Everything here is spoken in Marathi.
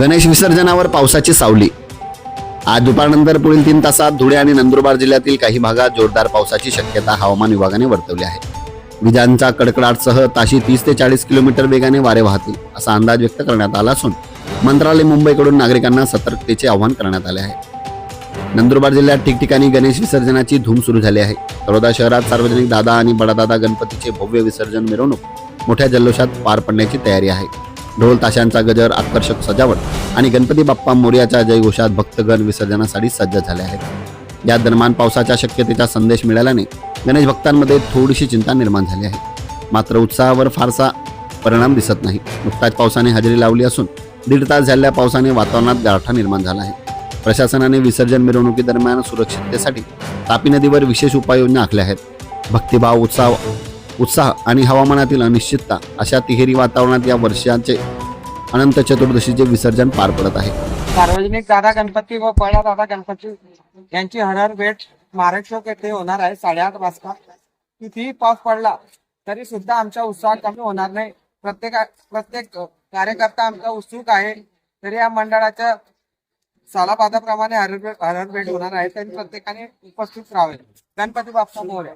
गणेश विसर्जनावर पावसाची सावली. आज दुपारनंतर पुढील तीन तासात धुळे आणि नंदुरबार जिल्ह्यातील काही भागात जोरदार पावसाची शक्यता हवामान विभागाने वर्तवली आहे. विजांचा कडकडाटसह ताशी तीस ते चाळीस किलोमीटर वेगाने वारे वाहतील असा अंदाज व्यक्त करण्यात आला असून मंत्रालय मुंबईकडून नागरिकांना सतर्कतेचे आवाहन करण्यात आले आहे. नंदुरबार जिल्ह्यात ठिकठिकाणी गणेश विसर्जनाची धूम सुरू झाली आहे. तळोदा शहरात सार्वजनिक दादा आणि बडादादा गणपतीचे भव्य विसर्जन मिरवणूक मोठ्या जल्लोषात पार पडण्याची तयारी आहे. ढोल ताशांचा गजर आकर्षक सजावट आणि गणपती बाप्पा मोर्याच्या जयघोषात भक्तगण विसर्जनासाठी सज्ज झाले आहेत. या दरम्यान पावसाच्या शक्यतेचा संदेश मिळाल्याने गणेश भक्तांमध्ये थोडीशी चिंता निर्माण झाली आहे. मात्र उत्साहावर फारसा परिणाम दिसत नाही. नुकताच पावसाने हजेरी लावली असून दीड तास झालेल्या पावसाने वातावरणात गारठा निर्माण झाला आहे. प्रशासनाने विसर्जन मिरवणुकीदरम्यान सुरक्षिततेसाठी तापी नदीवर विशेष उपाययोजना आखल्या आहेत. भक्तिभाव उत्साह उत्साह आणि हवामानातील अनिश्चितता अशा तिहेरी वातावरणात या वर्षाचे अनंत चतुर्दशीचे विसर्जन पार पडत आहे. सार्वजनिक दादा गणपती व पहिला दादा गणपती यांची हरहर भेट महाराष्ट्र येथे होणार आहे साडेआठ वाजता. कितीही पाऊस पडला तरी सुद्धा आमचा उत्साह कमी होणार नाही. प्रत्येक प्रत्येक कार्यकर्ता आमचा उत्सुक आहे. तरी या मंडळाच्या सालापादाप्रमाणे हरहर भेट होणार आहे. तरी प्रत्येकाने उपस्थित राहावे. गणपती बाप्पा मोर्या